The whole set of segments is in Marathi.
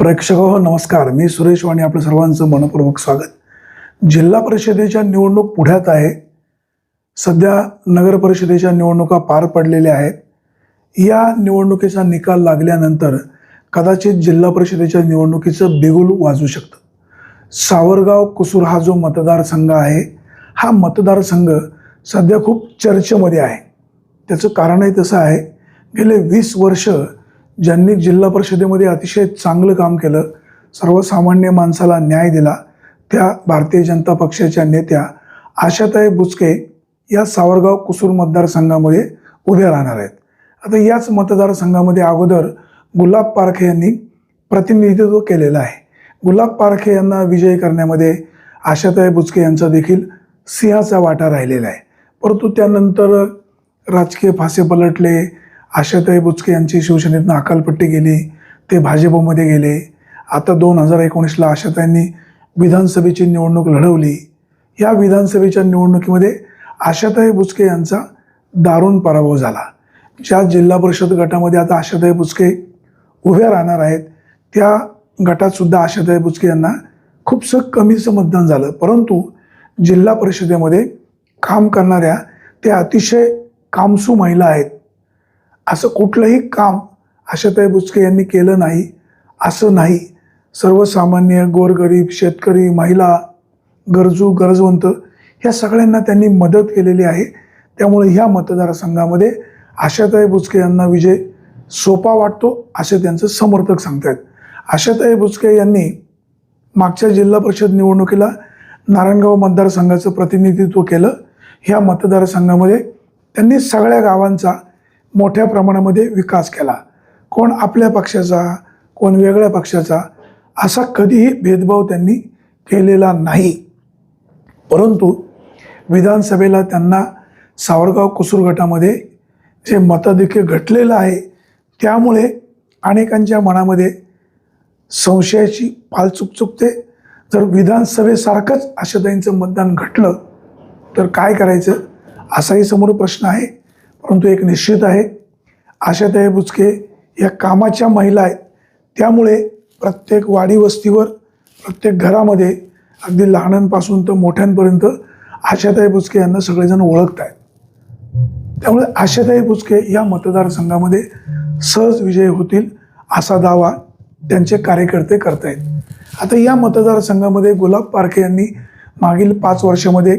प्रेक्षक हो नमस्कार. मी सुरेश वाणी आपलं सर्वांचं मनपूर्वक स्वागत. जिल्हा परिषदेच्या निवडणूक पुढ्यात आहे. सध्या नगर परिषदेच्या निवडणुका पार पडलेल्या आहेत. या निवडणुकीचा निकाल लागल्यानंतर कदाचित जिल्हा परिषदेच्या निवडणुकीचं बिगुल वाजू शकतं. सावरगाव कुसूर हा जो मतदारसंघ आहे हा मतदारसंघ सध्या खूप चर्चेमध्ये आहे. त्याचं कारणही तसं आहे. गेले वीस वर्ष ज्यांनी जिल्हा परिषदेमध्ये अतिशय चांगलं काम केलं सर्वसामान्य माणसाला न्याय दिला त्या भारतीय जनता पक्षाच्या नेत्या आशाताई बुचके या सावरगाव कुसूर मतदारसंघामध्ये उभ्या राहणार आहेत. आता याच मतदारसंघामध्ये अगोदर गुलाब पारखे यांनी प्रतिनिधित्व केलेलं आहे. गुलाब पारखे यांना विजयी करण्यामध्ये आशाताई बुचके यांचा देखील सिंहाचा वाटा राहिलेला आहे. परंतु त्यानंतर राजकीय फासे पलटले आशाताई बुचके यांची शिवसेनेतनं अकालपट्टी गेली ते भाजपमध्ये गेले. आता दोन हजार एकोणीसला आशाताईंनी विधानसभेची निवडणूक लढवली. या विधानसभेच्या निवडणुकीमध्ये आशाताई बुचके यांचा दारुण पराभव झाला. ज्या जिल्हा परिषद गटामध्ये आता आशाताई बुचके उभ्या राहणार आहेत त्या गटातसुद्धा आशाताई बुचके यांना खूपसं कमीचं मतदान झालं. परंतु जिल्हा परिषदेमध्ये काम करणाऱ्या त्या अतिशय कामसू महिला आहेत असं कुठलंही काम आशाताई बुचके यांनी केलं नाही असं नाही. सर्वसामान्य गोरगरीब शेतकरी महिला गरजू गरजवंत ह्या सगळ्यांना त्यांनी मदत केलेली आहे. त्यामुळे ह्या मतदारसंघामध्ये आशाताई बुचके यांना विजय सोपा वाटतो असे त्यांचं समर्थक सांगतात आशाताई बुचके यांनी मागच्या जिल्हा परिषद निवडणुकीला नारायणगाव मतदारसंघाचं प्रतिनिधित्व केलं. ह्या मतदारसंघामध्ये त्यांनी सगळ्या गावांचा मोठ्या प्रमाणामध्ये विकास केला. कोण आपल्या पक्षाचा कोण वेगळ्या पक्षाचा असा कधीही भेदभाव त्यांनी केलेला नाही. परंतु विधानसभेला त्यांना सावरगाव कुसूर गटामध्ये जे मताधिक्य घटलेलं आहे त्यामुळे अनेकांच्या मनामध्ये संशयाची पाल चुकचुकते. जर विधानसभेसारखंच आशाताईंचं मतदान घटलं तर काय करायचं असाही समोर प्रश्न आहे. परंतु एक निश्चित आहे. आशाताई बुचके या कामाच्या महिला आहेत. त्यामुळे प्रत्येक वाडी वस्तीवर प्रत्येक घरामध्ये अगदी लहानांपासून तर मोठ्यांपर्यंत आशाताई बुचके यांना सगळेजण ओळखत आहेत त्यामुळे आशाताई बुचके या मतदारसंघामध्ये सहज विजय होतील असा दावा त्यांचे कार्यकर्ते करतायत. आता या मतदारसंघामध्ये गुलाब पारखे यांनी मागील पाच वर्षामध्ये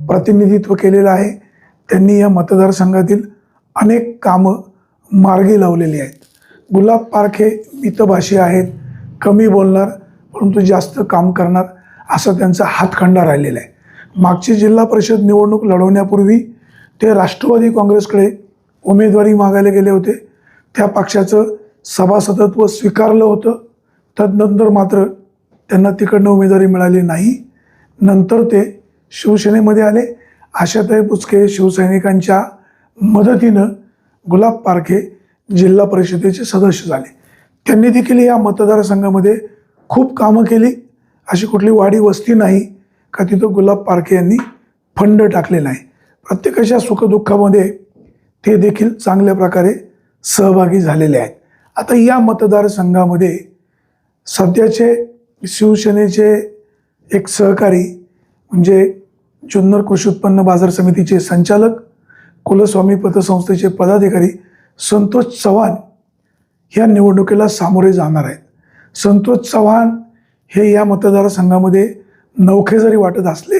प्रतिनिधित्व केलेलं आहे. त्यांनी या मतदारसंघातील अनेक कामं मार्गी लावलेली आहेत. गुलाब पारखे मितभाषी आहेत. कमी बोलणार परंतु जास्त काम करणार असा त्यांचा हातखंडा राहिलेला आहे. मागची जिल्हा परिषद निवडणूक लढवण्यापूर्वी ते राष्ट्रवादी काँग्रेसकडे उमेदवारी मागायला गेले होते. त्या पक्षाचं सभासदत्व स्वीकारलं होतं. तदनंतर मात्र त्यांना तिकडनं उमेदवारी मिळाली नाही. नंतर ते शिवसेनेमध्ये आले. आशाताई पुचके शिवसैनिकांच्या मदतीनं गुलाब पारखे जिल्हा परिषदेचे सदस्य झाले. त्यांनी देखील या मतदारसंघामध्ये खूप कामं केली. अशी कुठली वाडी वस्ती नाही का तिथं गुलाब पारखे यांनी फंड टाकलेला आहे. प्रत्येकाच्या सुखदुःखामध्ये ते देखील चांगल्या प्रकारे सहभागी झालेले आहेत. आता या मतदारसंघामध्ये सध्याचे शिवसेनेचे एक सहकारी म्हणजे जुन्नर कृषी उत्पन्न बाजार समितीचे संचालक कुलस्वामी पतसंस्थेचे पदाधिकारी संतोष चव्हाण ह्या निवडणुकीला सामोरे जाणार आहेत. संतोष चव्हाण हे या मतदारसंघामध्ये नौखे जरी वाटत असले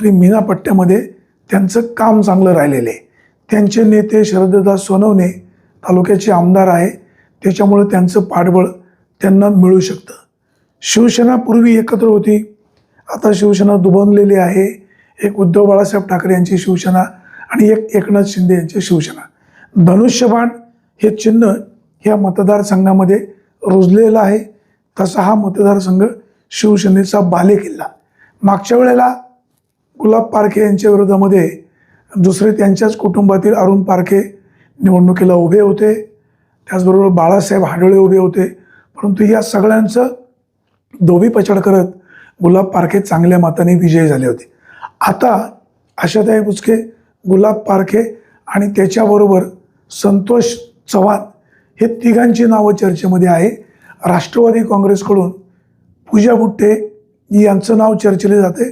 तरी मीना पट्ट्यामध्ये त्यांचं काम चांगलं राहिलेलं आहे. त्यांचे नेते शरददास सोनवणे तालुक्याचे आमदार आहे. त्याच्यामुळं त्यांचं पाठबळ त्यांना मिळू शकतं. शिवसेना पूर्वी एकत्र होती. आता शिवसेना दुभंगलेली आहे. एक उद्धव बाळासाहेब ठाकरे यांची शिवसेना आणि एक एकनाथ शिंदे यांची शिवसेना. धनुष्यबाण हे चिन्ह ह्या मतदारसंघामध्ये रुजलेलं आहे. तसा हा मतदारसंघ शिवसेनेचा बालेकिल्ला. मागच्या वेळेला गुलाब पारखे यांच्या विरोधामध्ये दुसरे त्यांच्याच कुटुंबातील अरुण पारखे निवडणुकीला उभे होते. त्याचबरोबर बाळासाहेब हाडोळे उभे होते. परंतु या सगळ्यांचं धोबीपछाड करत गुलाब पारखे चांगल्या मताने विजयी झाले होते. आता आशाताई बुचके गुलाब पारखे आणि त्याच्याबरोबर संतोष चव्हाण हे तिघांची नावं चर्चेमध्ये आहे. राष्ट्रवादी काँग्रेसकडून पूजा बुट्टे यांचं नाव चर्चेले जाते.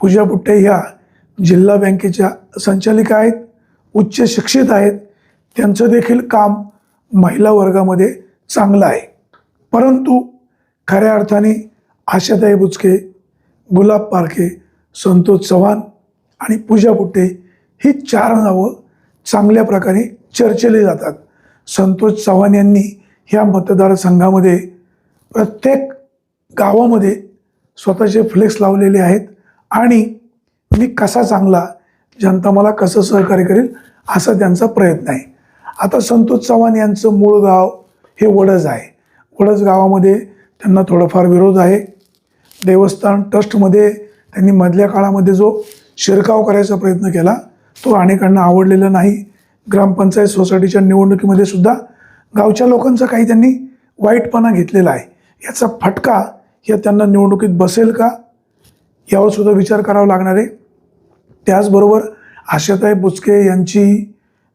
पूजा बुट्टे ह्या जिल्हा बँकेच्या संचालिका आहेत उच्च शिक्षित आहेत. त्यांचं देखील काम महिला वर्गामध्ये चांगलं आहे. परंतु खऱ्या अर्थाने आशाताई बुचके गुलाब पारखे संतोष चव्हाण आणि पूजा बुट्टे ही चार नावं चांगल्या प्रकारे चर्चेली जातात. संतोष चव्हाण यांनी ह्या मतदारसंघामध्ये प्रत्येक गावामध्ये स्वतःचे फ्लेक्स लावलेले आहेत आणि मी कसा चांगला जनता मला कसं सहकार्य करेल असा त्यांचा प्रयत्न आहे. आता संतोष चव्हाण यांचं मूळ गाव हे वडज आहे. वडज गावामध्ये त्यांना थोडंफार विरोध आहे. देवस्थान ट्रस्टमध्ये त्यांनी मधल्या काळामध्ये जो शिरकाव करायचा प्रयत्न केला तो अनेकांना आवडलेला नाही. ग्रामपंचायत सोसायटीच्या निवडणुकीमध्ये सुद्धा गावच्या लोकांचा काही त्यांनी वाईटपणा घेतलेला आहे. याचा फटका या त्यांना निवडणुकीत बसेल का यावर सुद्धा विचार करावा लागणार आहे. त्याचबरोबर आशाताई बुचके यांची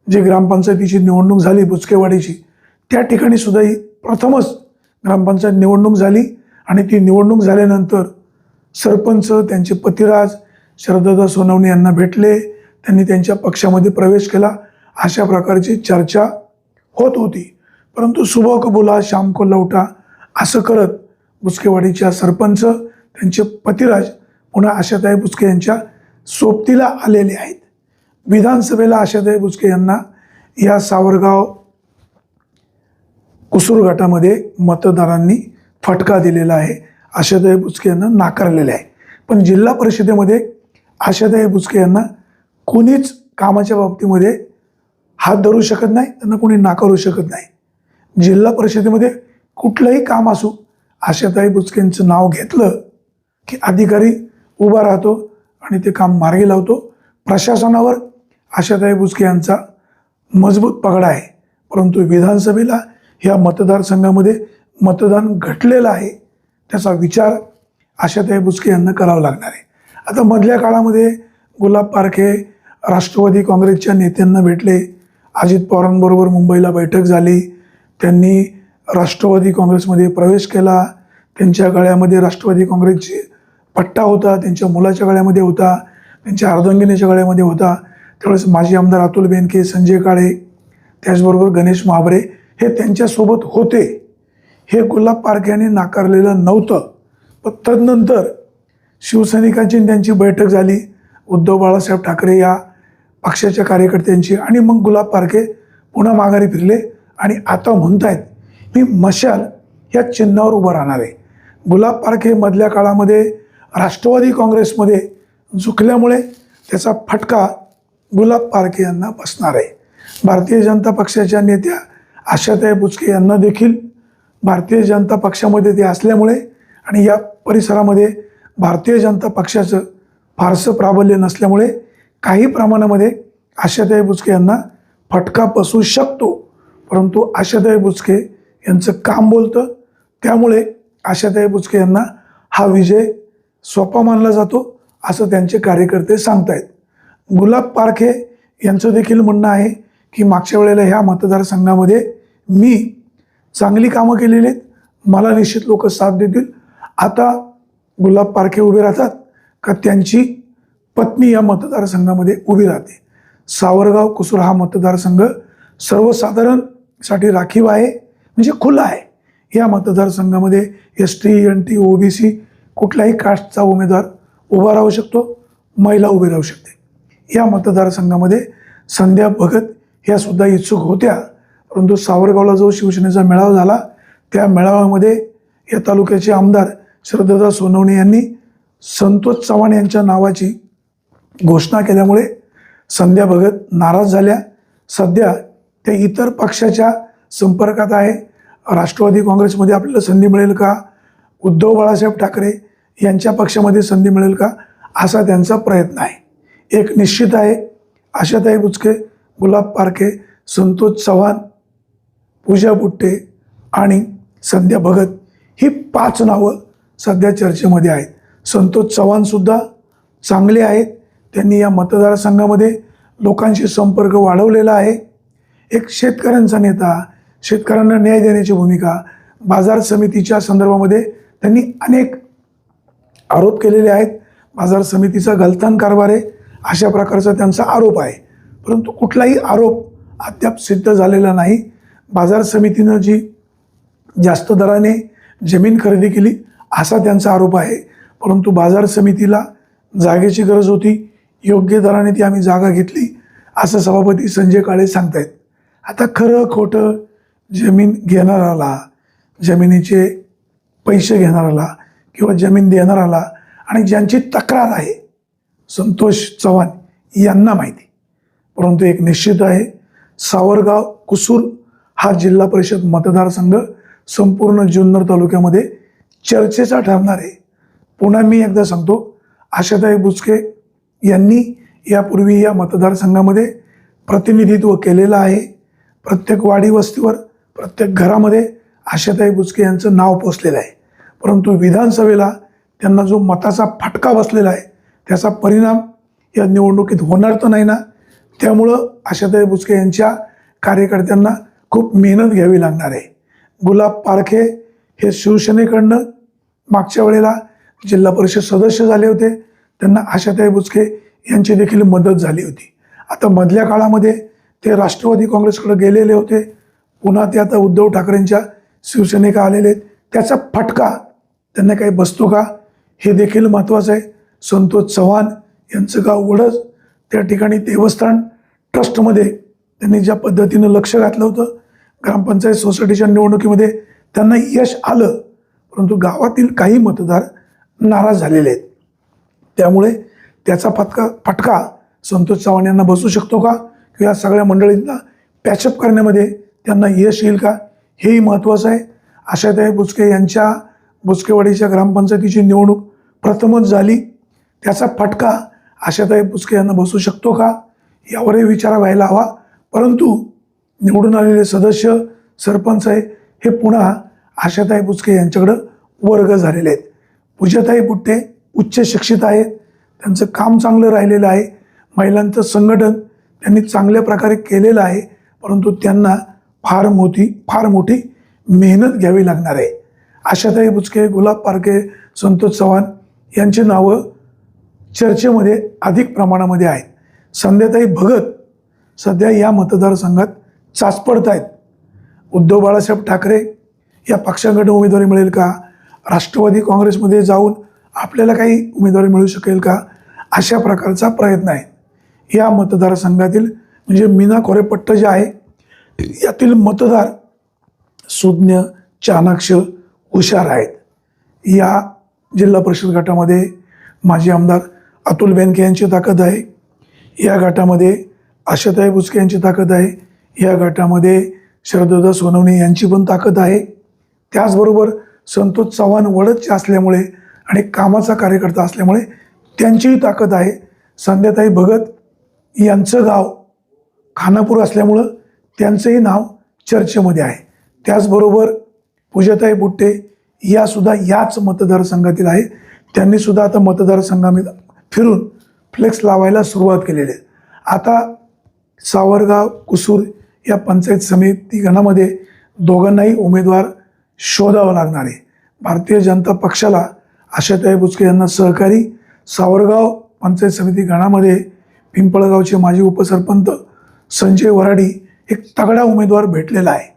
जी ग्रामपंचायतीची निवडणूक झाली बुचकेवाडीची त्या ठिकाणी सुद्धा ही प्रथमच ग्रामपंचायत निवडणूक झाली आणि ती निवडणूक झाल्यानंतर सरपंच त्यांचे पतिराज शरददा सोनवणे यांना भेटले. त्यांनी त्यांच्या पक्षामध्ये प्रवेश केला. अशा प्रकारची चर्चा होत होती. परंतु सुबह कबुला श्याम को लवटा असं करत बुचकेवाडीच्या सरपंच त्यांचे पतिराज पुन्हा आशाताई बुचके यांच्या सोबतीला आलेले आहेत. विधानसभेला आशाताई बुचके यांना या सावरगाव कुसूर गटामध्ये मतदारांनी फटका दिलेला आहे. आशाताई बुचके यांना नाकारलेले आहे. पण जिल्हा परिषदेमध्ये आशाताई बुचके यांना कोणीच कामाच्या बाबतीमध्ये हात धरू शकत नाही त्यांना कोणी नाकारू शकत नाही. जिल्हा परिषदेमध्ये कुठलंही काम असू आशाताई बुचकेंचं नाव घेतलं की अधिकारी उभा राहतो आणि ते काम मार्गी लावतो. प्रशासनावर आशाताई बुचके यांचा मजबूत पगडा आहे. परंतु विधानसभेला ह्या मतदारसंघामध्ये मतदान घटलेलं आहे. त्याचा विचार आशाताई बुचके यांना करावा लागणार आहे. आता मधल्या काळामध्ये गुलाब पारखे राष्ट्रवादी काँग्रेसच्या नेत्यांना भेटले. अजित पवारांबरोबर मुंबईला बैठक झाली. त्यांनी राष्ट्रवादी काँग्रेसमध्ये प्रवेश केला. त्यांच्या गळ्यामध्ये राष्ट्रवादी काँग्रेसची पट्टा होता. त्यांच्या मुलाच्या गळ्यामध्ये होता. त्यांच्या अर्धांगिनीच्या गळ्यामध्ये होता. त्यावेळेस माजी आमदार अतुल बेनके संजय काळे त्याचबरोबर गणेश महाबरे हे त्यांच्यासोबत होते. हे गुलाब पारखे यांनी नाकारलेलं नव्हतं. पण तदनंतर शिवसैनिकांची त्यांची बैठक झाली. उद्धव बाळासाहेब ठाकरे या पक्षाच्या कार्यकर्त्यांची आणि मग गुलाब पारखे पुन्हा माघारी फिरले आणि आता म्हणतायत मी मशाल या चिन्हावर उभं राहणार आहे. गुलाब पारखे मधल्या काळामध्ये राष्ट्रवादी काँग्रेसमध्ये झुकल्यामुळे त्याचा फटका गुलाब पारखे यांना बसणार आहे. भारतीय जनता पक्षाच्या नेत्या आशाताई बुचके यांना देखील भारतीय जनता पक्षामध्ये ते असल्यामुळे आणि या परिसरामध्ये भारतीय जनता पक्षाचं फारसं प्राबल्य नसल्यामुळे काही प्रमाणामध्ये आशाताई बुचके यांना फटका बसू शकतो. परंतु आशाताई बुचके यांचं काम बोलतं. त्यामुळे आशाताई बुचके यांना हा विजय सोपा मानला जातो असं त्यांचे कार्यकर्ते सांगतायत. गुलाब पारखे यांचं देखील म्हणणं आहे की मागच्या वेळेला ह्या मतदारसंघामध्ये मी चांगली कामं केलेली आहेत. मला निश्चित लोक साथ देतील. आता गुलाब पारखे उभे राहतात का त्यांची पत्नी या मतदारसंघामध्ये उभी राहते. सावरगाव कुसूर हा मतदारसंघ सर्वसाधारणसाठी राखीव आहे म्हणजे खुला आहे. या मतदारसंघामध्ये S T N T O B C कुठल्याही कास्टचा उमेदवार उभा राहू शकतो महिला उभी राहू शकते. या मतदारसंघामध्ये संध्या भगत ह्या सुद्धा इच्छुक होत्या. परंतु सावरगावला जो शिवसेनेचा मेळावा झाला त्या मेळाव्यामध्ये या तालुक्याचे आमदार श्रद्धादा सोनवणे यांनी संतोष चव्हाण यांच्या नावाची घोषणा केल्यामुळे संध्या भगत नाराज झाल्या. सध्या त्या इतर पक्षाच्या संपर्कात आहे. राष्ट्रवादी काँग्रेसमध्ये आपल्याला संधी मिळेल का? उद्धव बाळासाहेब ठाकरे यांच्या पक्षामध्ये संधी मिळेल का? असा त्यांचा प्रयत्न आहे. एक निश्चित आहे. आशाताई बुचके गुलाब पारखे संतोष चव्हाण पूजा बुट्टे आणि संध्या भगत ही पाच नावं सध्या चर्चेमध्ये आहेत. संतोष चव्हाणसुद्धा चांगले आहेत. त्यांनी या मतदारसंघामध्ये लोकांशी संपर्क वाढवलेला आहे. एक शेतकऱ्यांचा नेता शेतकऱ्यांना न्याय देण्याची भूमिका बाजार समितीच्या संदर्भामध्ये त्यांनी अनेक आरोप केलेले आहेत. बाजार समितीचा गलथान कारभार आहे अशा प्रकारचा त्यांचा आरोप आहे. परंतु कुठलाही आरोप अद्याप सिद्ध झालेला नाही. बाजार समितीनं जी जास्त दराने जमीन खरेदी केली असा त्यांचा आरोप आहे. परंतु बाजार समितीला जागेची गरज होती योग्य दराने ती आम्ही जागा घेतली असं सभापती संजय काळे सांगतायत. आता खरं खोटं जमीन घेणाराला जमिनीचे पैसे घेणाराला किंवा जमीन देणाराला आणि ज्यांची तक्रार आहे संतोष चव्हाण यांना माहिती. परंतु एक निश्चित आहे सावरगाव कुसूर हा जिल्हा परिषद मतदारसंघ संपूर्ण जुन्नर तालुक्यामध्ये चर्चेचा ठरणार आहे. पुन्हा मी एकदा सांगतो आशाताई बुचके यांनी यापूर्वी या मतदारसंघामध्ये प्रतिनिधित्व केलेलं आहे. प्रत्येक वाडी वस्तीवर प्रत्येक घरामध्ये आशाताई बुचके यांचं नाव पोचलेलं आहे. परंतु विधानसभेला त्यांना जो मताचा फटका बसलेला आहे त्याचा परिणाम या निवडणुकीत होणार तर नाही ना? त्यामुळं आशाताई बुचके यांच्या कार्यकर्त्यांना खूप मेहनत घ्यावी लागणार आहे. गुलाब पारखे हे शिवसेनेकडनं मागच्या वेळेला जिल्हा परिषद सदस्य झाले होते. त्यांना आशाताई बुचके यांची देखील मदत झाली होती. आता मधल्या काळामध्ये ते राष्ट्रवादी काँग्रेसकडे गेलेले होते. पुन्हा ते आता उद्धव ठाकरेंच्या शिवसेनेका आलेले आहेत. त्याचा फटका त्यांना काही बसतो का? हे देखील महत्त्वाचं आहे. संतोष चव्हाण यांचं गाव वडज त्या ठिकाणी देवस्थान ट्रस्टमध्ये त्यांनी ज्या पद्धतीनं लक्ष घातलं होतं ग्रामपंचायत सोसायटीच्या निवडणुकीमध्ये त्यांना यश आलं परंतु गावातील काही मतदार नाराज झालेले आहेत. त्यामुळे त्याचा फटका फटका संतोष चव्हाण यांना बसू शकतो का? किंवा या सगळ्या मंडळींना पॅचअप करण्यामध्ये त्यांना यश येईल का? हेही महत्त्वाचं आहे. आशाताई बुचके यांच्या बुचकेवाडीच्या ग्रामपंचायतीची निवडणूक प्रथमच झाली. त्याचा फटका आशाताई बुचके यांना बसू शकतो का? यावरही विचार व्हायला हवा. परंतु निवडून आलेले सदस्य सरपंच आहे हे पुन्हा आशाताई बुचके यांच्याकडं वर्ग झालेले आहेत. पूजाताई बुट्टे उच्च शिक्षित आहेत त्यांचं काम चांगलं राहिलेलं आहे महिलांचं संघटन त्यांनी चांगल्या प्रकारे केलेलं आहे परंतु त्यांना फार मोठी फार मोठी मेहनत घ्यावी लागणार आहे. आशाताई बुचके गुलाब पारखे संतोष चव्हाण यांची नावं चर्चेमध्ये अधिक प्रमाणामध्ये आहेत. संध्याताई भगत सध्या या मतदारसंघात चाचपडत आहेत उद्धव बाळासाहेब ठाकरे या पक्षाकडे उमेदवारी मिळेल का? राष्ट्रवादी काँग्रेसमध्ये जाऊन आपल्याला काही उमेदवारी मिळू शकेल का? अशा प्रकारचा प्रयत्न आहे. या मतदारसंघातील म्हणजे मीना खोरेपट्ट जे आहे यातील मतदार सुज्ञ चाणाक्ष हुशार आहेत. या जिल्हा परिषद गटामध्ये माजी आमदार अतुल बेनके यांची ताकद आहे. या गटामध्ये आशाताई बुचके यांची ताकद आहे. या गटामध्ये शरददा सोनवणे यांची पण ताकद आहे. त्याचबरोबर संतोष चव्हाण वडदचे असल्यामुळे आणि कामाचा कार्यकर्ता असल्यामुळे त्यांचीही ताकद आहे. संध्याताई भगत यांचं गाव खानापूर असल्यामुळं त्यांचंही नाव चर्चेमध्ये आहे. त्याचबरोबर पूजाताई बुट्टे यासुद्धा याच मतदारसंघातील आहे. त्यांनीसुद्धा आता मतदारसंघामध्ये फिरून फ्लेक्स लावायला सुरुवात केलेली आहे. आता सावरगाव कुसूर या पंचायत समिती गणामध्ये दोघांनाही उमेदवार शोधावं लागणार आहे. भारतीय जनता पक्षाला आशाताई बुचके यांना सहकारी सावरगाव पंचायत समिती गणामध्ये पिंपळगावचे माजी उपसरपंच संजय वराडी एक तगडा उमेदवार भेटलेला आहे.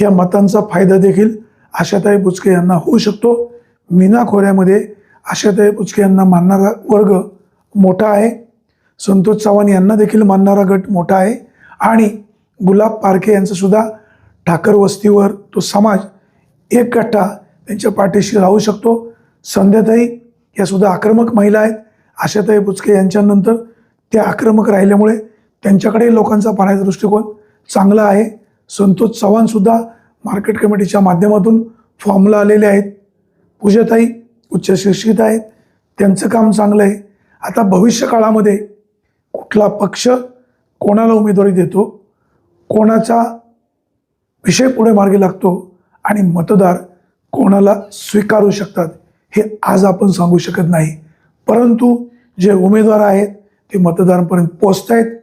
या मतांचा फायदा देखील आशाताई बुचके यांना होऊ शकतो. मीना खोऱ्यामध्ये आशाताई बुचके यांना मानणारा वर्ग मोठा आहे. संतोष चव्हाण यांना देखील मानणारा गट मोठा आहे. आणि गुलाब पारखे यांचंसुद्धा ठाकर वस्तीवर तो समाज एक गठ्ठा त्यांच्या पाठीशी राहू शकतो. संध्याताई यासुद्धा आक्रमक महिला आहेत. आशाताई बुचके यांच्यानंतर त्या आक्रमक राहिल्यामुळे त्यांच्याकडे लोकांचा पाहण्याचा दृष्टिकोन चांगला आहे. संतोष चव्हाणसुद्धा मार्केट कमिटीच्या माध्यमातून फॉर्मला आलेले आहेत. पूजाताई उच्च शिक्षित आहेत. त्यांचं काम चांगलं आहे. आता भविष्य काळामध्ये कुठला पक्ष कोणाला उमेदवारी देतो कोणाचा विषय पुढे मार्गी लागतो आणि मतदार कोणाला स्वीकारू शकतात हे आज आपण सांगू शकत नाही. परंतु जे उमेदवार आहेत ते मतदारांपर्यंत पोचत आहेत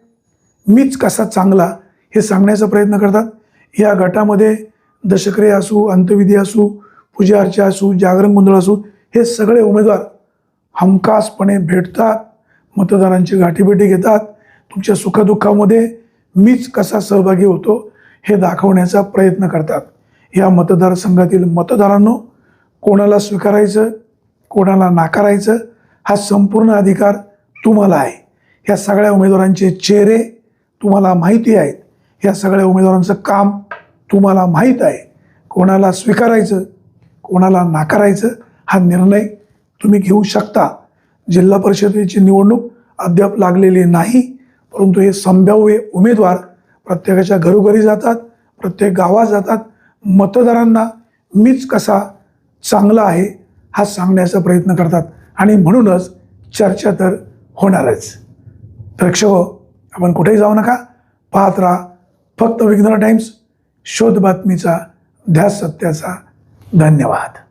मीच कसा चांगला हे सांगण्याचा प्रयत्न करतात. या गटामध्ये दशकरे असू अंतविधी असू पूजा अर्चा असू जागरण गोंधळ असू हे सगळे उमेदवार हमखासपणे भेटतात. मतदारांची गाठीभेटी घेतात. तुमच्या सुखदुःखामध्ये मीच कसा सहभागी होतो हे दाखवण्याचा प्रयत्न करतात. या मतदारसंघातील मतदारांनो कोणाला स्वीकारायचं कोणाला नाकारायचं हा संपूर्ण अधिकार तुम्हाला आहे. या सगळ्या उमेदवारांचे चेहरे तुम्हाला माहिती आहेत. या सगळ्या उमेदवारांचं काम तुम्हाला माहीत आहे. कोणाला स्वीकारायचं कोणाला नाकारायचं हा निर्णय तुम्ही घेऊ शकता. जिल्हा परिषदेची निवडणूक अद्याप लागलेली नाही परंतु हे संभाव्य उमेदवार प्रत्येकाच्या घरोघरी जातात प्रत्येक गावात जातात. मतदारांना मीच कसा चांगला आहे हा सांगण्याचा प्रयत्न करतात. आणि म्हणूनच चर्चा तर होणारच. प्रेक्षक हो, आपण कुठेही जाऊ नका. पाहत राहा फक्त विघ्न टाइम्स. शोध बातमीचा ध्यास सत्याचा. धन्यवाद.